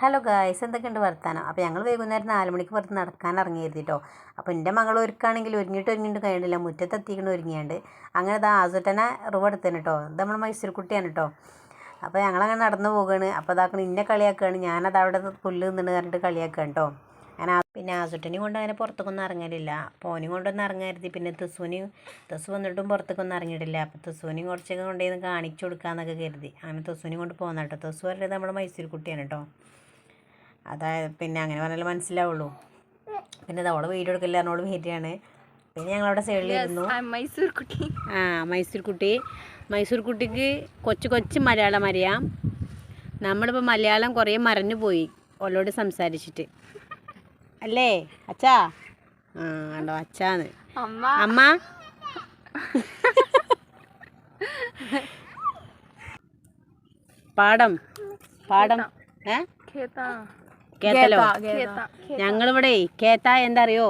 Hello guys എന്തൊക്കെയുണ്ട് വർത്താനം? അപ്പോൾ ഞങ്ങൾ വൈകുന്നേരം നാല് മണിക്ക് പുറത്ത് നടക്കാൻ ഇറങ്ങിയിരുന്നു കേട്ടോ അപ്പോൾ എന്റെ മകൾ ഒരുക്കാണെങ്കിൽ ഒരുങ്ങിയിട്ട് ഒരുങ്ങിയിട്ട് മുറ്റത്ത് എത്തിക്കണ ഒരുങ്ങിയാണ്ട്. അങ്ങനെ ദാ ആസുട്ടനെ റിവ് എടുത്തേന് കേട്ടോ ഇത് നമ്മൾ മൈസൂർ കുട്ടിയാണ് കേട്ടോ അപ്പോൾ ഞങ്ങളങ്ങനെ നടന്നു പോവുകയാണ് അപ്പോൾ അതാക്കണം ഇന്നെ കളിയാക്കുകയാണ് ഞാനത് അവിടെ പുല്ല് നിന്നിട്ട് പറഞ്ഞിട്ട് കളിയാക്കുകയാണ് കേട്ടോ അങ്ങനെ പിന്നെ ആസുട്ടനെയും കൊണ്ട് അങ്ങനെ പുറത്തേക്കൊന്നും ഇറങ്ങലില്ല. പോനും കൊണ്ടൊന്നും ഇറങ്ങരുത്. പിന്നെ തെസുവിനെയും തെസ് വന്നിട്ടും പുറത്തേക്കൊന്നും ഇറങ്ങിയിട്ടില്ല. അപ്പോൾ തെസുവിനെയും കുറച്ചൊക്കെ കൊണ്ടുപോയി കാണിച്ചു കൊടുക്കാമെന്നൊക്കെ കരുതി. അങ്ങനെ തെസുവിനെയും കൊണ്ട് പോകുന്ന കേട്ടോ തെസു പറയുന്നത് നമ്മുടെ മൈസൂർ കുട്ടിയാണ് കേട്ടോ അതായത് പിന്നെ അങ്ങനെ പറഞ്ഞാലും മനസ്സിലാവുള്ളൂ. പിന്നെ അവളെ വീഡിയോ എടുക്കില്ല എന്നോട് വരികയാണ് പിന്നെ ഞങ്ങളവിടെ സൈഡിലിരുന്നു മൈസൂർ കുട്ടി ആ മൈസൂർ കുട്ടി മൈസൂർ കുട്ടിക്ക് കൊച്ചു കൊച്ചു മലയാളം അറിയാം നമ്മളിപ്പോൾ മലയാളം കുറേ മറന്നു പോയി ഓളോട് സംസാരിച്ചിട്ട്. അല്ലേ? അച്ഛാ? ആ ഉണ്ടോ അച്ഛാന്ന്. അമ്മ. പാടം പാടം ഏ? കേത്തലോ കേത്ത ഞങ്ങളിവിടെ കേത്ത എന്താ അറിയോ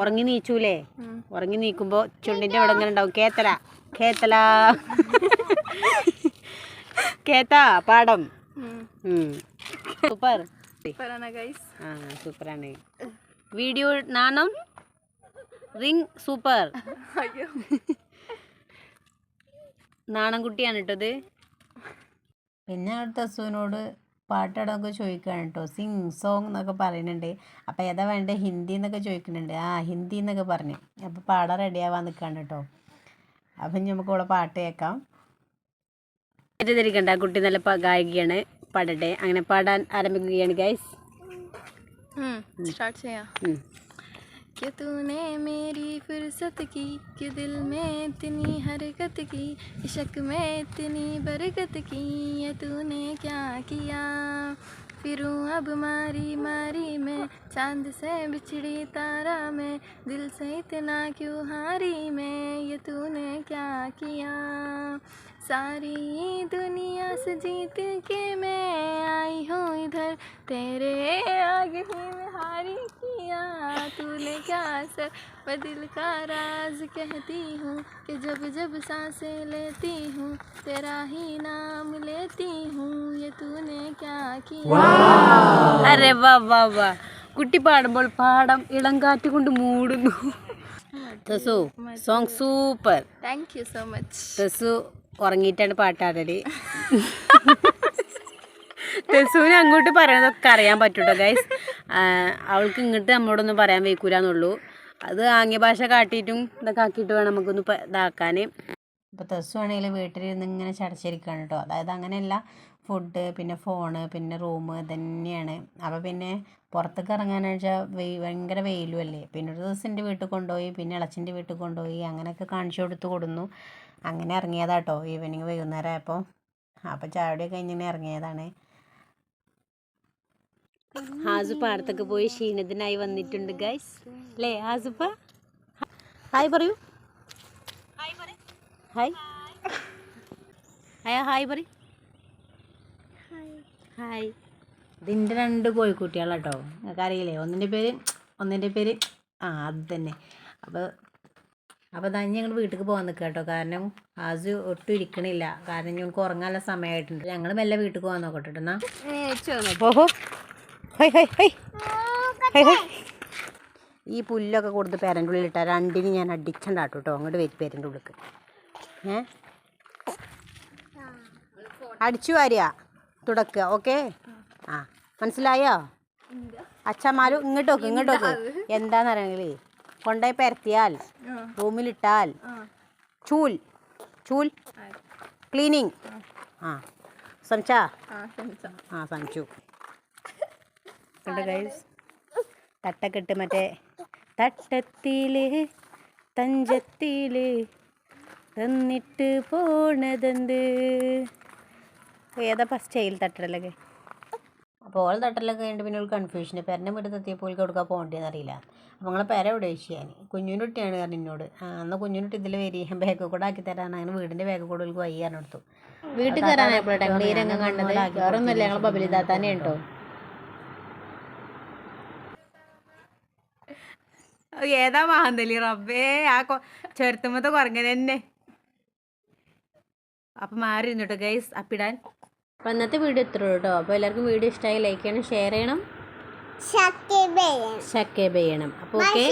ഉറങ്ങി നീച്ചൂലേ? ഉറങ്ങി നീക്കുമ്പോ ചുണ്ടിന്റെ ഇവിടെ ഇങ്ങനെ ഉണ്ടാവും. കേത്തല കേത്തല കേത്ത പാടം സൂപ്പർ. സൂപ്പറാണ് വീഡിയോ നാണം? Ring super. അയ്യോ. നാണം കുട്ടിയാണ് കേട്ടത്. പിന്നെ അടുത്ത അസുവിനോട് പാട്ടിടമൊക്കെ ചോദിക്കുകയാണ് കേട്ടോ സിങ് സോങ് എന്നൊക്കെ പറയുന്നുണ്ട്. അപ്പോൾ ഏതാ വേണ്ടത് ഹിന്ദി എന്നൊക്കെ ചോദിക്കുന്നുണ്ട്. ആ ഹിന്ദി എന്നൊക്കെ പറഞ്ഞു. അപ്പോൾ പാടാൻ റെഡിയാവാൻ നിൽക്കുകയാണ് കേട്ടോ അപ്പം ഇനി നമുക്ക് ഇവിടെ പാട്ട് കേൾക്കാം. തെറ്റിദ്ധരിക്കണ്ട കുട്ടി നല്ല ഗായികയാണ്. പാടട്ടെ. അങ്ങനെ പാടാൻ ആരംഭിക്കുകയാണ് ഗൈസ് സ്റ്റാർട്ട് ചെയ്യാം. कि तूने मेरी फुर्सत की, कि दिल में इतनी हरकत की, इश्क में इतनी बरकत की, ये तूने क्या किया? फिरूं अब मारी मारी मैं, चाँद से बिछड़ी तारा मैं, दिल से इतना क्यों हारी मैं, ये तूने क्या किया? सारी दुनिया से जीत के मैं आई हूँ इधर, तेरे आगे ही तूने क्या असर मैं दिल का राज कहती हूँ कि जब जब सांसें लेती हूँ तेरा ही नाम लेती हूँ ये तूने क्या किया അരെ വാ വാ വാ കുട്ടി പാടുമ്പോൾ പാടം ഇളം കാറ്റ് കൊണ്ട് മൂടുന്നു തസു song super thank you so much Thesu ഉറങ്ങിയിട്ടാണ് പാട്ടാടല് തെസുവിന് അങ്ങോട്ട് പറയണതൊക്കെ അറിയാൻ പറ്റൂട്ടോ ഗൈസ് അവൾക്ക് ഇങ്ങോട്ട് നമ്മളോടൊന്നും പറയാൻ വയ്ക്കൂലെന്നുള്ളൂ. അത് ആംഗ്യ ഭാഷ കാട്ടിയിട്ടും ഇതൊക്കെ ആക്കിയിട്ട് വേണം നമുക്കൊന്ന് ഇതാക്കാൻ ഇപ്പോൾ തെസ്സു ആണെങ്കിൽ വീട്ടിലിരുന്ന് ഇങ്ങനെ ചടച്ചിരിക്കുകയാണ് കേട്ടോ അതായത് അങ്ങനെയല്ല ഫുഡ് പിന്നെ ഫോണ് പിന്നെ റൂം തന്നെയാണ് അപ്പോൾ പിന്നെ പുറത്തേക്ക് ഇറങ്ങാന്ന് വെച്ചാൽ വെയ് ഭയങ്കര വെയിലും അല്ലേ? പിന്നെ ഒരു ദിവസം എന്റെ വീട്ടിൽ കൊണ്ടുപോയി പിന്നെ ഇളച്ചിന്റെ വീട്ടിൽ കൊണ്ടുപോയി അങ്ങനെയൊക്കെ കാണിച്ചു കൊടുത്ത് കൊടുന്നു. അങ്ങനെ ഇറങ്ങിയതാട്ടോ ഈവനിങ് വൈകുന്നേരം ആയപ്പോൾ അപ്പോൾ ചായയുടെ കഴിഞ്ഞിങ്ങനെ ഇറങ്ങിയതാണ്. ഹാസു പാടത്തൊക്കെ പോയി ക്ഷീണത്തിനായി വന്നിട്ടുണ്ട് ഗൈസ് അല്ലേ ഹാസുപ്പ? ഹായ് പറയൂ. ഹായ് ഹായ് ഹായ് പറ ഹായ് ഇതിന്റെ രണ്ട് കോഴിക്കുട്ടികളാട്ടോ നിങ്ങൾക്ക് അറിയില്ലേ? ഒന്നിന്റെ പേര് ഒന്നിന്റെ പേര് ആ അത് തന്നെ. അപ്പോൾ അപ്പോൾ തന്നെ ഞങ്ങൾ വീട്ടിൽ പോകാൻ നിൽക്കുക കേട്ടോ കാരണം ആസ് ഒട്ടും ഇരിക്കണില്ല. കാരണം ഞങ്ങൾക്ക് ഉറങ്ങാനുള്ള സമയമായിട്ടുണ്ട്. ഞങ്ങൾ മെല്ലെ വീട്ടിൽ പോകാൻ നോക്കട്ടെ കേട്ടോ എന്നാ. ഹൈ ഹൈ ഹൈ. ഹൈ ഹൈ. ഈ പുല്ലൊക്കെ കൊടുത്ത് പേരന്റെ ഉള്ളിൽ ഇട്ടാൽ രണ്ടിന് ഞാൻ അടിച്ചുണ്ടാട്ടു കേട്ടോ അങ്ങോട്ട് വരും പേരന്റെ ഉള്ളിക്ക് ഏ? അടിച്ചു വാരിയ. തുടക്കുക ഓക്കെ? ആ മനസ്സിലായോ? അച്ഛന്മാരും ഇങ്ങോട്ടോക്ക് ഇങ്ങോട്ടോക്ക് എന്താന്ന് പറയണെങ്കിലേ കൊണ്ടുപോയി പരത്തിയാൽ റൂമിലിട്ടാൽ ചൂൽ ചൂൽ ക്ലീനിങ്. ആ. സംശാ ആ സംശു കണ്ടോ ഗൈസ് തട്ടൊക്കെ ഇട്ട് മറ്റേ തട്ടത്തിൽ തഞ്ചത്തിൽ തന്നിട്ട് പോണതെന്ത്? ഏതാ ഫസ്റ്റ് ചെയ്യൽ തട്ടലൊക്കെ? അപ്പോൾ ഓൾ തട്ടലൊക്കെ കഴിഞ്ഞിട്ട് പിന്നെ ഒരു കൺഫ്യൂഷൻ പേരന്റെ വീട്ടിൽ എത്തിയപ്പോൾ കൊടുക്കാൻ പോകേണ്ടതെന്ന് അറിയില്ല. അപ്പോൾ നിങ്ങളെ പേര എവിടെ ഞാൻ കുഞ്ഞുനുട്ടിയാണ് കാരണം എന്നോട് അന്ന് എന്നാൽ കുഞ്ഞുനുട്ടി ഇതിൽ വരി ബാഗ് കൂടെ ആക്കി തരാൻ. അങ്ങനെ വീടിന്റെ ബാഗ് കൂടെ ഒരു വയ്യാൻ എടുത്തു വീട്ടിൽ കയറാനായപ്പോഴാണ് ഞങ്ങൾ ഈ രംഗം കണ്ടത്. വേറൊന്നുമില്ല ഞങ്ങൾ ബബലിതാത്താനെ ഉണ്ടോ? ഏതാ മാന്തലി? റബ്ബേ ആ ചെറുത്തുമ്പത്തെ കുറങ്ങനെ തന്നെ. അപ്പം മാറി ഇരുന്നുട്ടോ ഗൈസ് അപ്പിടാൻ അപ്പോൾ ഇന്നത്തെ വീഡിയോ ഇത്രേ ഉള്ളൂ കേട്ടോ അപ്പോൾ എല്ലാവർക്കും വീഡിയോ ഇഷ്ടമായി ലൈക്ക് ചെയ്യണം ഷെയർ ചെയ്യണം. സബ്സ്ക്രൈബ് ചെയ്യണം. അപ്പൊ അപ്പോൾ ഓക്കെ.